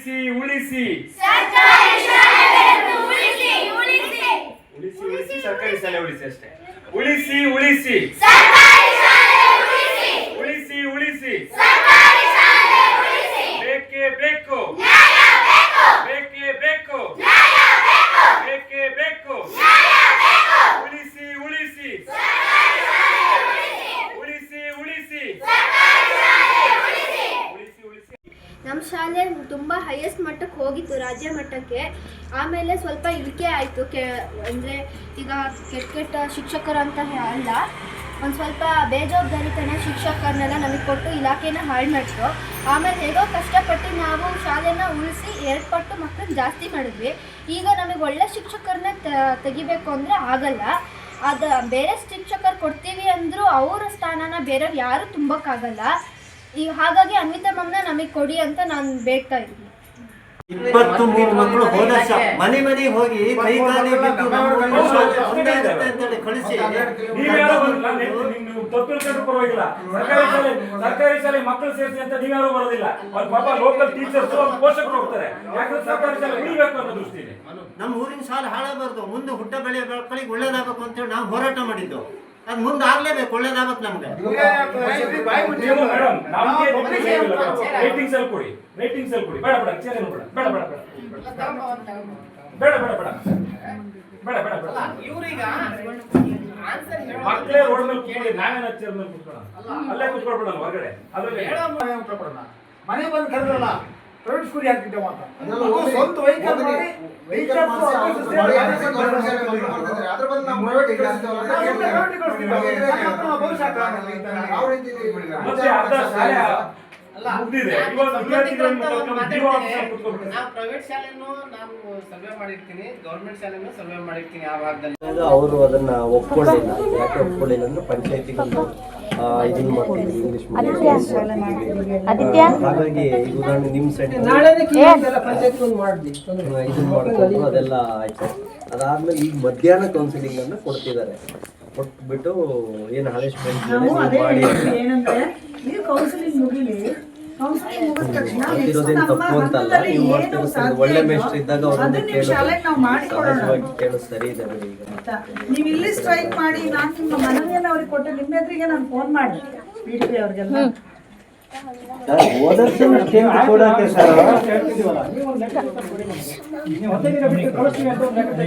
ಉಳಿಸಿ ಉಳಿಸಿ. ಉಳಿಸಿ ಉಳಿಸಿ. ಸರ್ಕಾರಿ ಶಾಲೆ ಉಳಿಸಿ ಅಷ್ಟೇ. ಉಳಿಸಿ ಉಳಿಸಿ ಉಳಿಸಿ ಉಳಿಸಿ ಬೇಕೇ ಬೇಕು ಬೇಕೇ ಬೇಕು ಬೇಕೇ ಬೇಕು ಉಳಿಸಿ ಉಳಿಸಿ ಉಳಿಸಿ ಉಳಿಸಿ ಉಳಿಸಿ ಉಳಿಸಿ ನಮ್ಮ ಶಾಲೆ ತುಂಬ ಹೈಯೆಸ್ಟ್ ಮಟ್ಟಕ್ಕೆ ಹೋಗಿತ್ತು ರಾಜ್ಯ ಮಟ್ಟಕ್ಕೆ. ಆಮೇಲೆ ಸ್ವಲ್ಪ ಇಳಿಕೆ ಆಯಿತು. ಕೆ, ಅಂದರೆ ಈಗ ಕೆಟ್ಟ ಕೆಟ್ಟ ಶಿಕ್ಷಕರು ಅಂತ ಅಲ್ಲ. ಒಂದು ಸ್ವಲ್ಪ ಬೇಜವಾಬ್ದಾರಿತನ ಶಿಕ್ಷಕರನ್ನೆಲ್ಲ ನಮಗೆ ಕೊಟ್ಟು ಇಲಾಖೆನ ಹಾಳು ಮಾಡಿದ್ರು ಆಮೇಲೆ ಹೇಗೋ ಕಷ್ಟಪಟ್ಟು ನಾವು ಶಾಲೆನ ಉಳಿಸಿ ಎರಡು ಪಟ್ಟು ಮಕ್ಕಳನ್ನ ಜಾಸ್ತಿ ಮಾಡಿದ್ವಿ. ಈಗ ನಮಗೆ ಒಳ್ಳೆ ಶಿಕ್ಷಕರನ್ನ ತೆಗಿಬೇಕು ಅಂದರೆ ಆಗಲ್ಲ. ಅದು, ಬೇರೆ ಶಿಕ್ಷಕರು ಕೊಡ್ತೀವಿ ಅಂದರೂ ಅವರ ಸ್ಥಾನನ ಬೇರೆಯವ್ರು ಯಾರೂ ತುಂಬಕ್ಕಾಗಲ್ಲ ಈ ಹಾಗಾಗಿ ಅನ್ವಿತಾ ಮ್ಯಾಮ್ನ ನಮಗೆ ಕೊಡಿ ಅಂತ ನಾನು ಬೇಡ್ತಾ ಇದ್ದೀನಿ. ಇಪ್ಪತ್ತು ಮೂರು ಮಕ್ಕಳು ಹೋದ ವರ್ಷ ಮನೆ ಮನೆ ಹೋಗಿ ಕೈ ಕಾಲಿ ಬಿದ್ದು ನಮ್ಮ ಊರಿನ ಶಾಲೆ ಒಂದೇ ಇರುತ್ತೆ ಅಂತೇಳಿ ಕಳಿಸಿ. ನೀವ್ಯಾರೋ ಬರಲ್ಲ ನೀವು ತಪ್ಪಿರ್ಕೊಂಡು ಪರವಾಗಿಲ್ಲ. ಸರ್ಕಾರಿ ಶಾಲೆ ಸರ್ಕಾರಿ ಶಾಲೆ ಮಕ್ಕಳು ಸೇರಿಸಿ ಅಂತ ನೀವ್ಯಾರು ಬರೋದಿಲ್ಲ. ಅವ್ರ ಪಾಪ ಲೋಕಲ್ ಟೀಚರ್ಸ್ ಪೋಷಕರು ಹೋಗ್ತಾರೆ. ಯಾಕಂದ್ರೆ ಸರ್ಕಾರಿ ಶಾಲೆ ಉಳಿಬೇಕು ಅನ್ನೋ ದೃಷ್ಟಿನೇ ನಮ್ಮ ಊರಿನ ಶಾಲೆ ಹಾಳಾಗಬಾರ್ದು. ಮುಂದೆ ಹುಟ್ಟ ಬೆಳೆಯ ಮಕ್ಕಳಿಗೆ ಒಳ್ಳೇದಾಗಬೇಕು ಅಂತೇಳಿ ನಾವು ಹೋರಾಟ ಮಾಡಿದ್ದು ಅದು ಮುಂದೆ ಆಗ್ಲೇಬೇಕು ಒಳ್ಳೇದಾಗಬೇಕು ನಮ್ಗೆ. ರೇಟಿಂಗ್ಸ್ ಅಲ್ಲಿ ಕೊಡಿ ರೇಟಿಂಗ್ಸ್ ಅಲ್ಲಿ ಕೊಡಿ. ಬೇಡ ಬೇಡ ಚೇರ್ ಬೇಡ ಬೇಡ ಬೇಡ. ಬೇಡ ಬೇಡ ಬೇಡ. ಬೇಡ ಬೇಡ ಬೇಡ. ಇವ್ರೀಗ ಮಕ್ಕಳೇ ರೋಡ್ ಮೇಲೆ ಕೇಳಿ ನಾವೇನ ಚೇರ್ ಮೇಲೆ ಕೂತ್ಕೊಳ್ಳೋಣ? ಅಲ್ಲೇ. ಕುತ್ಕೊಳ್ಬೇಡ ಹೊರಗಡೆ ಅದ್ರಲ್ಲಿ. ಮನೆ ಬಂದು ಕರೆದ್ರಲ್ಲ ಪ್ರೈವೇಟ್ ಸ್ಕೂಲ್ ಹಾಕಿದ್ದೇವೆ ಅಂತ. ಸ್ವಂತ ವೆಹಿಕಲ್ ಹೋಗಿ ಯಾವ ರೀತಿ ಅವರು ಅದನ್ನ ಒಪ್ಕೊಳ್ಳಿಲ್ಲ ಯಾಕೆ ಒಪ್ಕೊಳ್ಳಿಲ್ಲ ಅಂದ್ರೆ ಪಂಚಾಯತಿ ಇದನ್ನ ಮಾಡ್ತೀವಿ ಇಂಗ್ಲಿಷ್ ಹಾಗಾಗಿ ಇದು ಉದಾಹರಣೆ ನಿಮ್ ಸೈಡ್ ಇದನ್ನ ಮಾಡ್ಕೊಂಡು ಅದೆಲ್ಲ ಆಯ್ತು. ಅದಾದ್ಮೇಲೆ ಈಗ ಮಧ್ಯಾಹ್ನ ಕೌನ್ಸಿಲಿಂಗ್ ಅನ್ನ ಕೊಡ್ತಿದ್ದಾರೆ. ಕೊಟ್ಬಿಟ್ಟು ಏನು ಹಳೇಶ್ ಮಾಡಿ ನೀವು ಕೌನ್ಸಿಲಿಂಗ್ ಮುಗಿಲಿ. ಮಾಡ್ತಿರೋದೇನು ತಪ್ಪು ಅಂತಲ್ಲ ನೀವು ಒಳ್ಳೆ ಮೇಸ್ಟ್ರು ಇದ್ದಾಗ ಅವರನ್ನು ಕೇಳೋದು ನಾವು ಮಾಡಿಕೊಡೋಣ. ಸಹಜವಾಗಿ ಕೇಳೋದು ಸರಿ ಇದೆ ಈಗ. ನೀವು ಇಲ್ಲಿ ಸ್ಟ್ರೈಕ್ ಮಾಡಿ ನಾನು ನಿಮ್ಮ ಮನವಿಯನ್ನು ಅವ್ರಿಗೆ ಕೊಟ್ಟು ನಿಮ್ಮ ಎದುರಿಗೆ ನಾನು ಫೋನ್ ಮಾಡಿ ಬಿ ಡಿ ಪಿ ಅವ್ರಿಗೆಲ್ಲ.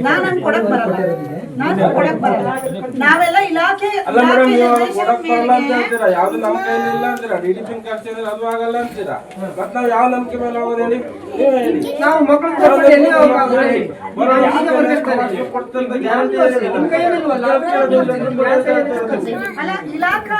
ನಾನು ಕೊಡಕ್ಕೆ ಬರಲ್ಲ. ನಾನು ಕೊಡಕ್ ಬರಲ್ಲ. ನಾವೆಲ್ಲ ಇಲಾಖೆ ಯಾವ್ದು ನಮ್ಮ ಕೈಯಲ್ಲಿ ಅಂತೀರಾ? ಡಿಡಿಪಿನ್ ಖರ್ಚು ಅದು ಆಗಲ್ಲ ಅಂತೀರಾ? ಮತ್ ನಾವ್ ಯಾವ ನಂಬಿಕೆ ಮೇಲೆ ಹೋಗೋದು ಹೇಳಿ? ನೀವೇ ಹೇಳಿ. ನಾವು ಮಕ್ಕಳು ಗ್ಯಾರಂಟಿ ಅಲ್ಲ ಇಲಾಖಾ